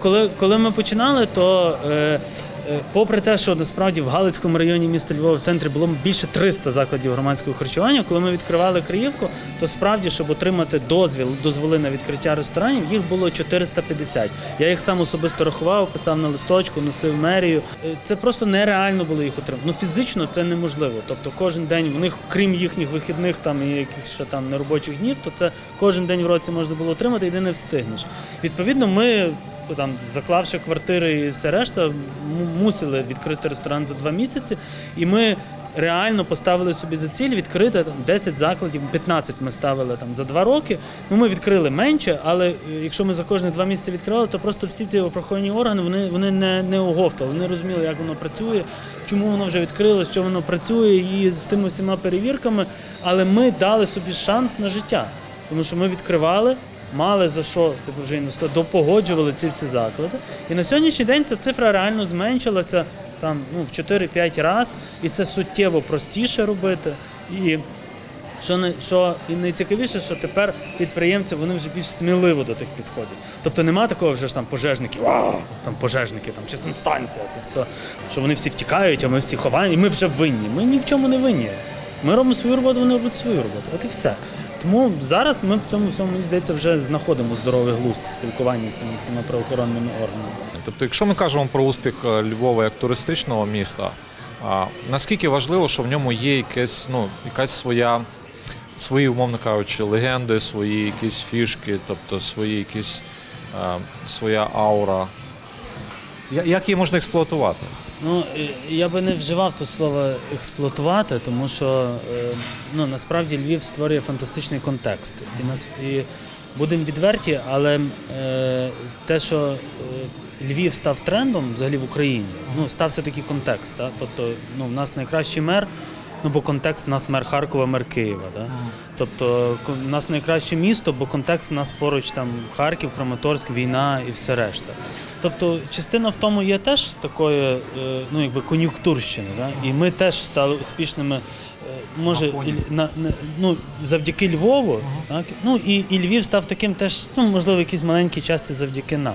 Коли, коли ми починали, то е, е, попри те, що насправді в Галицькому районі міста Львова в центрі було більше 300 закладів громадського харчування, коли ми відкривали Криївку, то справді, щоб отримати дозвіл, дозволи на відкриття ресторанів, їх було 450. Я їх сам особисто рахував, писав на листочку, носив мерію. Е, Це просто нереально було їх отримати. Ну фізично це неможливо. Тобто кожен день в них, крім їхніх вихідних там і якихось ще там неробочих днів, то це кожен день в році можна було отримати, і не встигнеш. Відповідно, ми там, заклавши квартири і все решта, мусили відкрити ресторан за два місяці. І ми реально поставили собі за ціль відкрити там, 10 закладів, 15 ми ставили там за два роки. Ну, ми відкрили менше, але е, якщо ми за кожні два місяці відкривали, то просто всі ці правоохоронні органи вони, вони не, не оговтали, вони розуміли, як воно працює, чому воно вже відкрилось, що воно працює, і з тими всіма перевірками. Але ми дали собі шанс на життя, тому що ми відкривали мали за що типу, вже інвестувати, допогоджували ці всі заклади. І на сьогоднішній день ця цифра реально зменшилася там ну, в 4-5 разів, і це суттєво простіше робити. І що не що і найцікавіше, що тепер підприємці вони вже більш сміливо до тих підходять. Тобто нема такого вже ж там пожежників, «А, там пожежники, там чи санстанція, це все. Що вони всі втікають, а ми всі ховаємо, і ми вже винні. Ми ні в чому не винні. Ми робимо свою роботу, вони роблять свою роботу. От і все. Тому зараз ми в цьому всьому, мені здається, вже знаходимо здоровий глузд в спілкуванні з тими всіма правоохоронними органами. Тобто, якщо ми кажемо про успіх е, Львова як туристичного міста, а, наскільки важливо, що в ньому є якесь, ну, якась своя, свої, умовно кажучи, легенди, свої якісь фішки, тобто свої якісь, е, своя аура. Як її можна експлуатувати? Ну, е, я би не вживав тут слово експлуатувати, тому що е, ну, насправді Львів створює фантастичний контекст. І, нас, і будемо відверті, але е, те, що е, Львів став трендом взагалі в Україні, ну, стався такий контекст. Так? Тобто ну, в нас найкращий мер, ну бо контекст в нас мер Харкова, мер Києва. Так? Тобто в нас найкраще місто, бо контекст у нас поруч там Харків, Краматорськ, війна і все решта. Тобто частина в тому є теж такої, е, ну якби кон'юнктурщини, да? і ми теж стали успішними. е, Може, На на, ну, завдяки Львову, так? Ну, і, і Львів став таким теж, ну, можливо, в якійсь маленькій часті завдяки нам.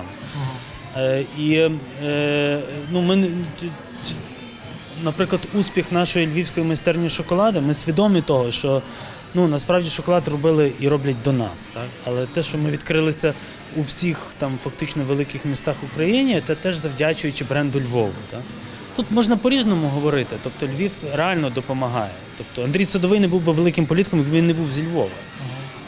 Е, і, е, ну, ми, наприклад, успіх нашої львівської майстерні шоколаду, ми свідомі того, що ну, насправді шоколад робили і роблять до нас. Так? Але те, що ми відкрилися у всіх там фактично великих містах України, це теж завдячуючи бренду Львову. Так? Тут можна по-різному говорити. Тобто Львів реально допомагає. Тобто Андрій Садовий не був би великим політиком, якби він не був зі Львова.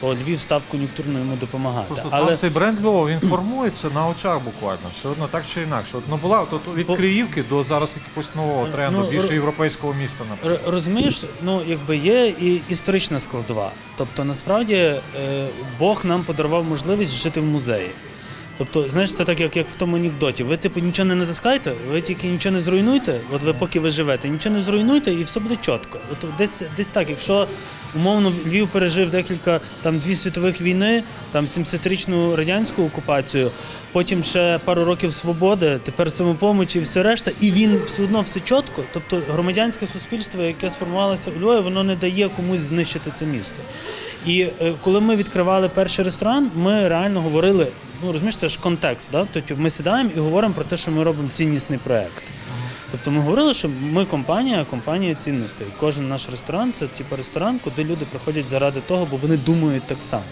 Бо Львів став кон'юнктурно йому допомагати. Просто Але сам цей бренд Львова він формується на очах буквально. Все одно так чи інакше. От, ну, була от, від Бо- Криївки до зараз якогось нового тренду, Ну, більше ро- європейського міста, наприклад. Розумієш, ну якби є і історична складова. Тобто, насправді е, Бог нам подарував можливість жити в музеї. Тобто, знаєш, це так, як, як в тому анекдоті. Ви типу нічого не натискайте, ви тільки нічого не зруйнуйте. От ви поки ви живете, нічого не зруйнуйте, і все буде чітко. От десь десь так, якщо умовно Львів пережив декілька там дві світових війни, там 70-річну радянську окупацію, потім ще пару років свободи, тепер самопомочі і все решта, і він все одно все чітко. Тобто громадянське суспільство, яке сформувалося у Львові, воно не дає комусь знищити це місто. І е, коли ми відкривали перший ресторан, ми реально говорили. Ну розумієш, це ж контекст. Да? Тобто ми сідаємо і говоримо про те, що ми робимо ціннісний проект. Тобто ми говорили, що ми компанія, компанія цінностей. Кожен наш ресторан це типу ресторан, куди люди приходять заради того, бо вони думають так само.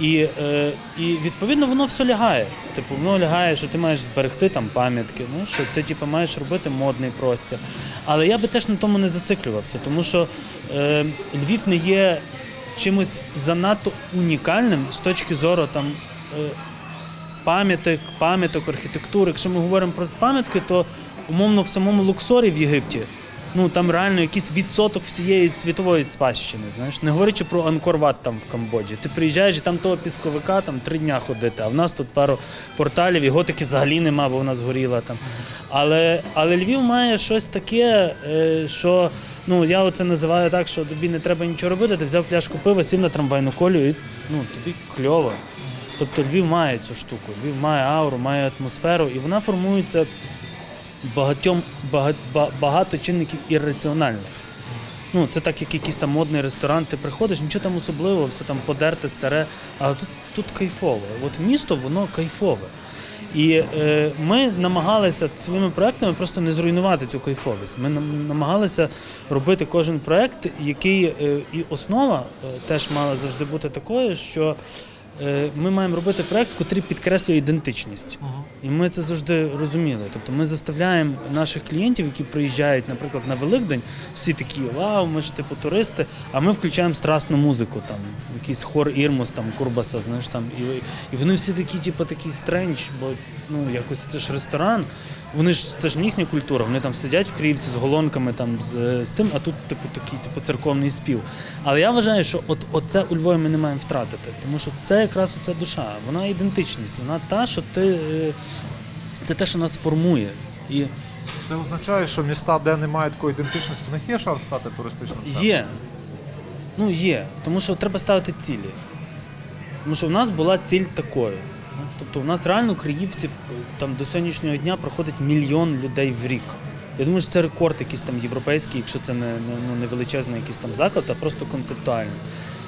І, е, і відповідно воно все лягає. Типу, воно лягає, що ти маєш зберегти там пам'ятки, ну що ти типу, маєш робити модний простір. Але я би теж на тому не зациклювався, тому що е, Львів не є чимось занадто унікальним з точки зору там. Е, пам'яток, пам'яток, архітектури. Якщо ми говоримо про пам'ятки, то умовно в самому Луксорі в Єгипті. Ну там реально якийсь відсоток всієї світової спадщини, знаєш, не говорячи про Анкор-Ват там в Камбоджі. Ти приїжджаєш і там того пісковика там три дня ходити, а в нас тут пару порталів, і готики взагалі нема, бо вона згоріла там. Але, але Львів має щось таке, е, що ну я оце називаю так, що тобі не треба нічого робити. Ти взяв пляшку пива, сів на трамвайну колію і ну тобі кльово. Тобто Львів має цю штуку, Львів має ауру, має атмосферу, і вона формується багатьом бага- багато чинників ірраціональних. Ну, це так, як якийсь там модний ресторан, ти приходиш, нічого там особливого, все там подерте, старе, але тут, тут кайфово. От місто, воно кайфове. І е, ми намагалися своїми проектами просто не зруйнувати цю кайфовість. Ми намагалися робити кожен проект, який е, і основа е, теж мала завжди бути такою, що ми маємо робити проект, який підкреслює ідентичність. І ми це завжди розуміли. Тобто ми заставляємо наших клієнтів, які приїжджають, наприклад, на Великдень, всі такі вау, ми ж типу туристи, а ми включаємо страсну музику, там якийсь хор Ірмос, там Курбаса, знаєш там. І, і вони всі такі, типу, такий стрендж, бо ну якось це ж ресторан. Вони ж це ж не їхня культура. Вони там сидять в Криївці з голонками, там з, з тим, а тут, типу, такий, типу, церковний спів. Але я вважаю, що от оце у Львові ми не маємо втратити, тому що це якраз оця душа, вона ідентичність, вона та, що ти. е, Це те, що нас формує. І Це означає, що міста, де немає такої ідентичності, у них є шанс стати туристичним центром? є. Ну, є. Тому що треба ставити цілі. Тому що в нас була ціль такою. Тобто, у нас реально Криївці е, там до сьогоднішнього дня проходить мільйон людей в рік. Я думаю, що це рекорд якийсь там європейський, якщо це не, ну, не величезний якийсь там заклад, а просто концептуальний.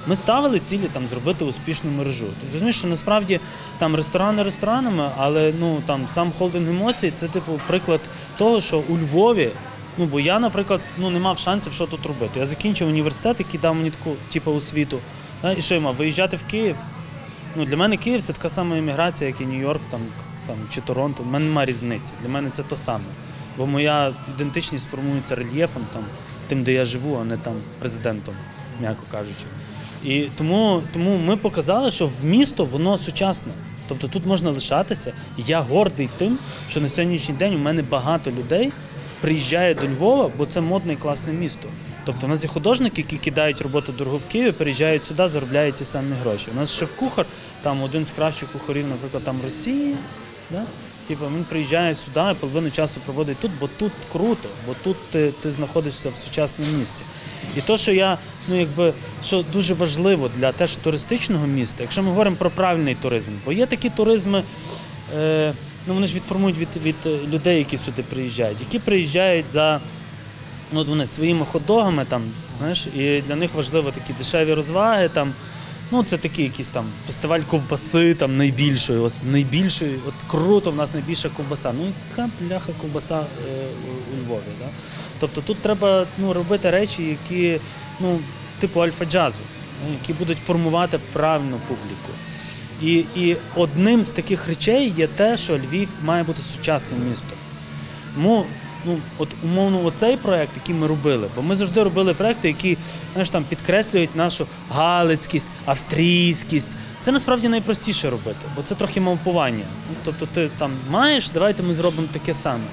Ми ставили цілі там зробити успішну мережу. Ти розумієш, що насправді там ресторани ресторанами, але ну там сам холдинг емоцій це типу приклад того, що у Львові. Ну бо я, наприклад, ну не мав шансів, що тут робити. Я закінчив університет, який дав мені таку типу освіту. І що я мав? Виїжджати в Київ. Ну для мене Київ це така сама імміграція, як і Нью-Йорк, там, там чи Торонто. У мене немає різниці. Для мене це то саме. Бо моя ідентичність формується рельєфом, там, тим, де я живу, а не там президентом, м'яко кажучи. І тому, тому ми показали, що в місто воно сучасне. Тобто тут можна лишатися. Я гордий тим, що на сьогоднішній день у мене багато людей приїжджає до Львова, бо це модне і класне місто. Тобто у нас є художники, які кидають роботу дорогу в Києві, переїжджають сюди, заробляють ті самі гроші. У нас шеф-кухар, там один з кращих кухарів, наприклад, там Росії. Да? Типу, він приїжджає сюди половину часу проводить тут, бо тут круто, бо тут ти, ти знаходишся в сучасному місті. І то, що я, ну якби, що дуже важливо для теж туристичного міста, якщо ми говоримо про правильний туризм, бо є такі туризми, е, ну вони ж відформують від, від людей, які сюди приїжджають, які приїжджають за ну, от вони своїми хот-догами, там, знаєш, і для них важливо такі дешеві розваги. Там, ну, це такий якийсь там фестиваль ковбаси, там найбільшої, ось найбільшої, от круто, в нас найбільша ковбаса. Ну, яка бляха ковбаса е, у, Львові. Да? Тобто тут треба ну, робити речі, які, ну, типу альфа-джазу, ну, які будуть формувати правильну публіку. І, і одним з таких речей є те, що Львів має бути сучасним містом. Тому, ну, от умовно, оцей проект, який ми робили, бо ми завжди робили проекти, які знаєш, там, підкреслюють нашу галицькість, австрійськість. Це насправді найпростіше робити, бо це трохи мавпування. Ну, тобто ти там маєш, давайте ми зробимо таке саме.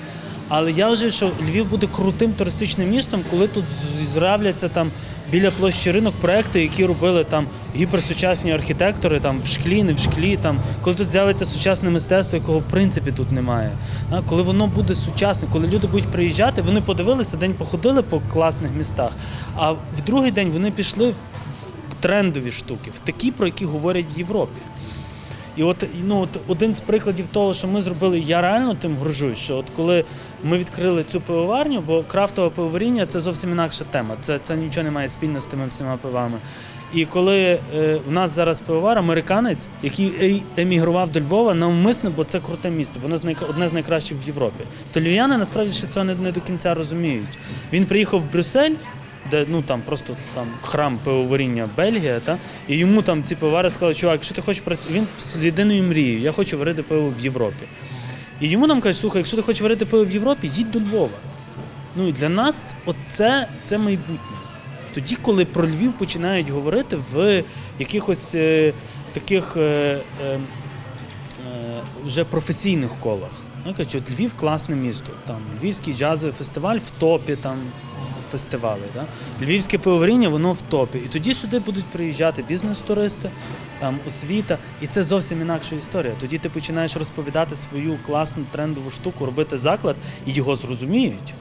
Але я вже що Львів буде крутим туристичним містом, коли тут з'являться там біля площі ринок проекти, які робили там гіперсучасні архітектори, там в шклі, не в шклі, там коли тут з'явиться сучасне мистецтво, якого в принципі тут немає. А, коли воно буде сучасне, коли люди будуть приїжджати, вони подивилися, день походили по класних містах, а в другий день вони пішли в трендові штуки, в такі, про які говорять в Європі. І от, ну, от один з прикладів того, що ми зробили, я реально тим горжусь, що от коли ми відкрили цю пивоварню, бо крафтове пивоваріння це зовсім інакша тема. Це, це нічого не має спільно з тими всіма пивами. І коли е, в нас зараз пивовар, американець, який е- емігрував до Львова навмисно, бо це круте місце, воно одне з найкращих в Європі. То львів'яни насправді ще цього не, не до кінця розуміють. Він приїхав в Брюссель, де ну там просто там храм пивоваріння Бельгія, та і йому там ці пивари сказали, чувак, якщо ти хочеш працювати, він з єдиною мрією, я хочу варити пиво в Європі. І йому нам кажуть, слухай, якщо ти хочеш варити пиво в Європі, їдь до Львова. Ну і для нас от це, майбутнє. Тоді, коли про Львів починають говорити в якихось е, таких е, е, е, вже професійних колах. Ну, кажуть, от Львів класне місто. Там Львівський джазовий фестиваль в топі там фестивалі. Да? Львівське пивоваріння, воно в топі. І тоді сюди будуть приїжджати бізнес-туристи, там освіта. І це зовсім інакша історія. Тоді ти починаєш розповідати свою класну трендову штуку, робити заклад, і його зрозуміють.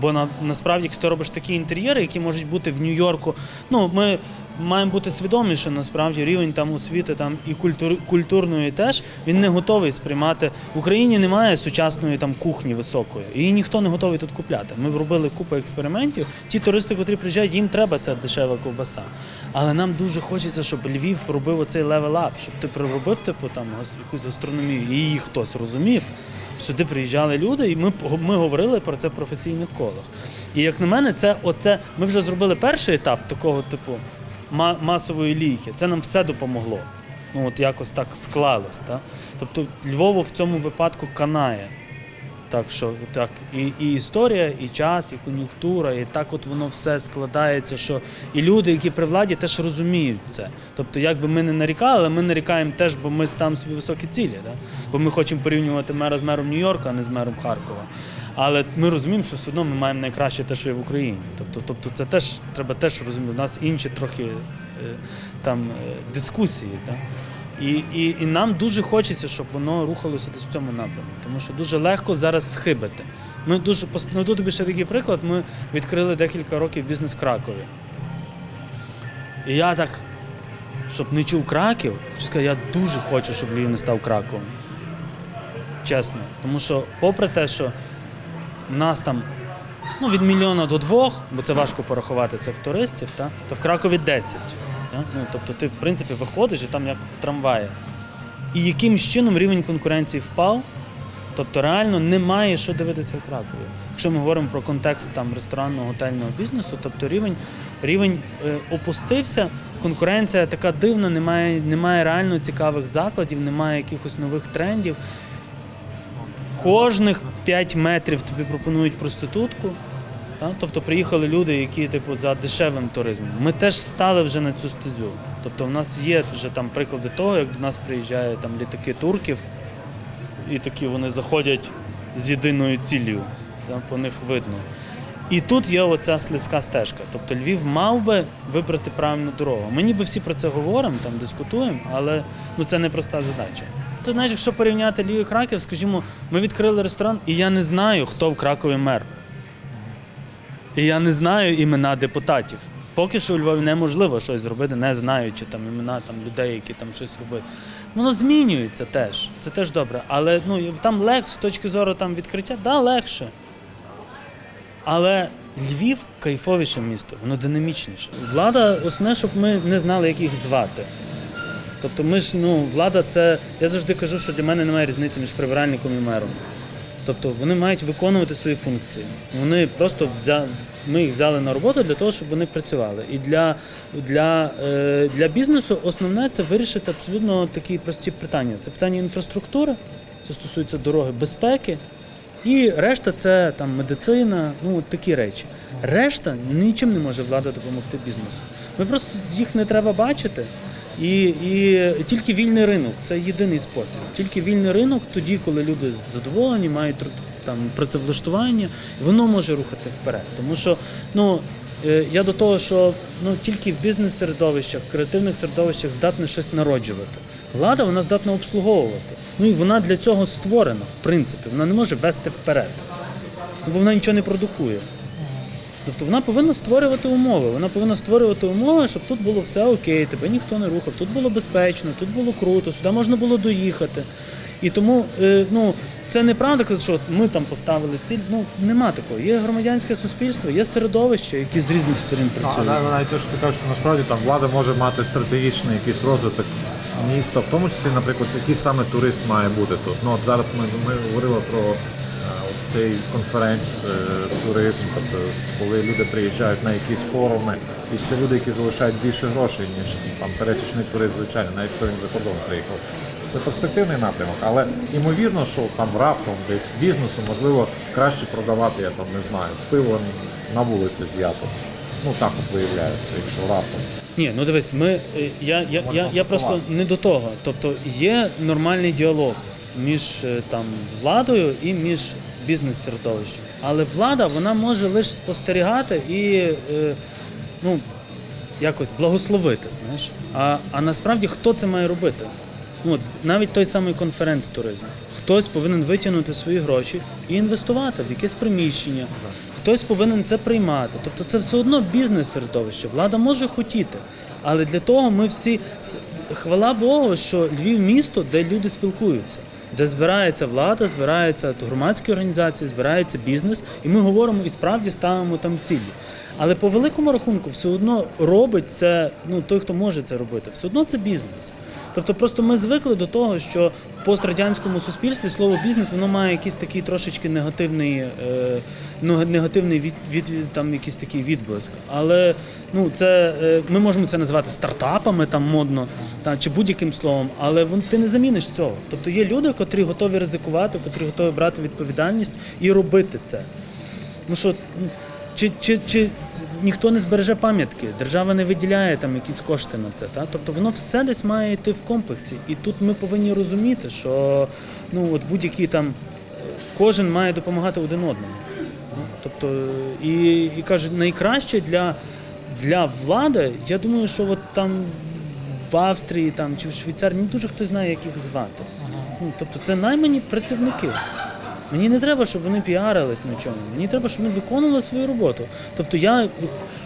Бо на, насправді, якщо ти робиш такі інтер'єри, які можуть бути в Нью-Йорку, ну ми маємо бути свідомі, що насправді рівень там освіти там і культур, культурної теж він не готовий сприймати. В Україні немає сучасної там кухні високої, і ніхто не готовий тут купляти. Ми робили купу експериментів. Ті туристи, котрі приїжджають, їм треба ця дешева ковбаса. Але нам дуже хочеться, щоб Львів робив оцей левел-ап, щоб ти проробив типу там якусь гастрономію, і її хтось розумів. Сюди приїжджали люди, і ми, ми говорили про це в професійних колах. І як на мене, це оце ми вже зробили перший етап такого типу масової лійки. Це нам все допомогло. Ну от якось так склалось. Так? Тобто Львову в цьому випадку канає. Так що так, і, і історія, і час, і кон'юнктура, і так от воно все складається, що і люди, які при владі, теж розуміють це. Тобто, як би ми не нарікали, але ми нарікаємо теж, бо ми ставимо собі високі цілі. Да? Бо ми хочемо порівнювати мера з мером Нью-Йорка, а не з мером Харкова. Але ми розуміємо, що все одно ми маємо найкраще те, що є в Україні. Тобто, тобто це теж треба теж розуміти. У нас інші трохи е, там е, дискусії. Так? І, і, і нам дуже хочеться, щоб воно рухалося десь в цьому напрямку, тому що дуже легко зараз схибити. Ми дуже наведу тобі ще такий приклад. Ми відкрили декілька років бізнес в Кракові. І я так, щоб не чув Краків, я дуже хочу, щоб Львів не став Краковом. Чесно. Тому що, попри те, що нас там ну, від мільйона до двох, бо це важко порахувати цих туристів, та, то в Кракові 10. Та? Ну, тобто ти, в принципі, виходиш і там як в трамваї. І якимсь чином рівень конкуренції впав. Тобто реально немає що дивитися в Кракові. Якщо ми говоримо про контекст там ресторанного готельного бізнесу, тобто рівень, рівень е, опустився, конкуренція така дивна, немає, немає реально цікавих закладів, немає якихось нових трендів. Кожних 5 метрів тобі пропонують проститутку. Та? Тобто приїхали люди, які типу за дешевим туризмом. Ми теж стали вже на цю стезю. Тобто в нас є вже там приклади того, як до нас приїжджають там літаки турків, і такі вони заходять з єдиною ціллю, та? по них видно. І тут є оця слизька стежка. Тобто Львів мав би вибрати правильну дорогу. Ми ніби всі про це говоримо, там дискутуємо, але ну, це непроста задача. Ти знаєш, якщо порівняти Львів і Краків, скажімо, ми відкрили ресторан, і я не знаю, хто в Кракові мер. І я не знаю імена депутатів. Поки що у Львові неможливо щось зробити, не знаючи там імена там, людей, які там щось робити. Воно змінюється теж. Це теж добре. Але ну, там легше з точки зору там, відкриття, да, легше. Але Львів кайфовіше місто, воно динамічніше. Влада, основне, щоб ми не знали, як їх звати. Тобто ми ж, ну, влада це. Я завжди кажу, що для мене немає різниці між прибиральником і мером. Тобто вони мають виконувати свої функції. Вони просто взя... ми їх взяли на роботу для того, щоб вони працювали. І для, для, е, для бізнесу основне це вирішити абсолютно такі прості питання. Це питання інфраструктури, це стосується дороги, безпеки. І решта це там медицина, ну такі речі. Решта нічим не може влада допомогти бізнесу. Ми просто їх не треба бачити. І, і тільки вільний ринок це єдиний спосіб. Тільки вільний ринок тоді, коли люди задоволені, мають там працевлаштування, воно може рухати вперед. Тому що ну. е, Я до того, що ну тільки в бізнес-середовищах, креативних середовищах здатне щось народжувати. Влада вона здатна обслуговувати. Ну і вона для цього створена, в принципі. Вона не може вести вперед, бо вона нічого не продукує. Тобто вона повинна створювати умови. Вона повинна створювати умови, щоб тут було все окей, тебе ніхто не рухав, тут було безпечно, тут було круто, сюди можна було доїхати. І тому е, ну, це неправда, що ми там поставили ціль. Ну нема такого. Є громадянське суспільство, є середовище, які з різних сторін працюють. а навіть те, що ти кажеш, що насправді там влада може мати стратегічний якийсь розвиток міста, в тому числі, наприклад, який саме турист має бути тут. Ну от зараз ми, ми говорили про цей конференц е, туризм, тобто коли люди приїжджають на якісь форуми, і це люди, які залишають більше грошей, ніж там пересічний турист, звичайно, навіть якщо він за кордон приїхав. Це перспективний напрямок, але ймовірно, що там раптом десь бізнесу можливо краще продавати, я там не знаю, пиво на вулиці з ятом. Ну так от виявляється, якщо раптом. Ні, ну дивись, ми е, я, я, я, я просто не до того. Тобто є нормальний діалог між е, там владою і між бізнес-середовищем. Але влада вона може лише спостерігати і е, ну, якось благословити. Знаєш. А, а насправді хто це має робити? Ну, навіть той самий конференц туризму. Хтось повинен витягнути свої гроші і інвестувати в якесь приміщення. Хтось повинен це приймати. Тобто це все одно бізнес-середовище. Влада може хотіти. Але для того ми всі хвала Богу, що Львів місто, де люди спілкуються, де збирається влада, збираються громадські організації, збирається бізнес, і ми говоримо і справді ставимо там цілі. Але по великому рахунку все одно робить це, ну той, хто може це робити, все одно це бізнес. Тобто просто ми звикли до того, що в пострадянському суспільстві слово бізнес воно має якийсь такий трошечки негативний, е, ну, негативний від, від, від- там якийсь такий відблиск. Але ну, це, е, ми можемо це називати стартапами там модно та, чи будь-яким словом, але вон, ти не заміниш цього. Тобто є люди, котрі готові ризикувати, котрі готові брати відповідальність і робити це. Ну що, ну, чи, чи, чи ніхто не збереже пам'ятки, держава не виділяє там якісь кошти на це. Та? Тобто воно все десь має йти в комплексі. І тут ми повинні розуміти, що ну, от будь-який там кожен має допомагати один одному. Тобто, і, і кажуть, найкраще для, для влади, я думаю, що от там в Австрії там, чи в Швейцарії не дуже хто знає, як їх звати. Ну, тобто це наймані працівники. Мені не треба, щоб вони піарились на чому. Мені треба, щоб вони виконували свою роботу. Тобто я,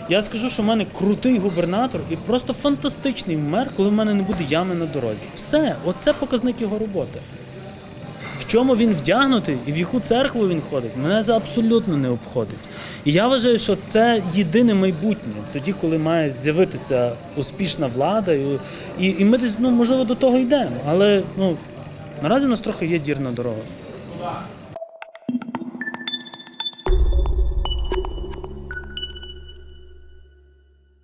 я скажу, що в мене крутий губернатор і просто фантастичний мер, коли в мене не буде ями на дорозі. Все, оце показник його роботи. В чому він вдягнутий і в яку церкву він ходить, мене це абсолютно не обходить. І я вважаю, що це єдине майбутнє, тоді, коли має з'явитися успішна влада, і, і, і ми десь ну, можливо до того йдемо. Але ну, наразі у нас трохи є дірна дорога.